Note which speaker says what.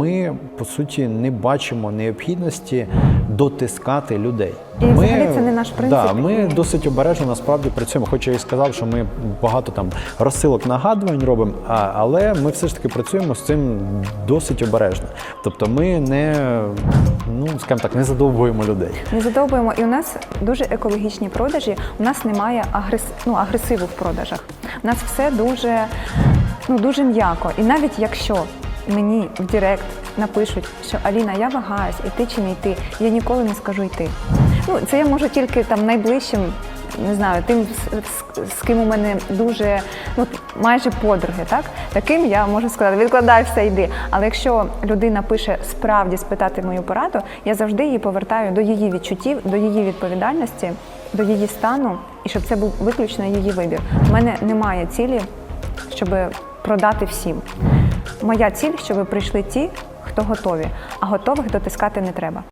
Speaker 1: ми по суті не бачимо необхідності дотискати людей.
Speaker 2: І взагалі це не наш принцип.
Speaker 1: Да, ми досить обережно насправді працюємо. Хоч я і сказав, що ми багато там розсилок нагадувань робимо, але ми все ж таки працюємо з цим досить обережно. Тобто ми не ну скажімо так, не задовбуємо людей.
Speaker 2: Не задовбуємо, і у нас дуже екологічні продажі. У нас немає агрес... ну, агресиву в продажах. У нас все дуже, ну, дуже м'яко. І навіть якщо мені в Директ напишуть, що Аліна, я вагаюсь, іти чи не йти, я ніколи не скажу йти. Ну, це я можу тільки там найближчим. Не знаю, тим, з, ким у мене дуже ну майже подруги, так таким я можу сказати, відкладай все, йди. Але якщо людина пише справді спитати мою пораду, я завжди її повертаю до її відчуттів, до її відповідальності, до її стану, і щоб це був виключно її вибір. У мене немає цілі, щоб продати всім. Моя ціль, щоб прийшли ті, хто готові, а готових дотискати не треба.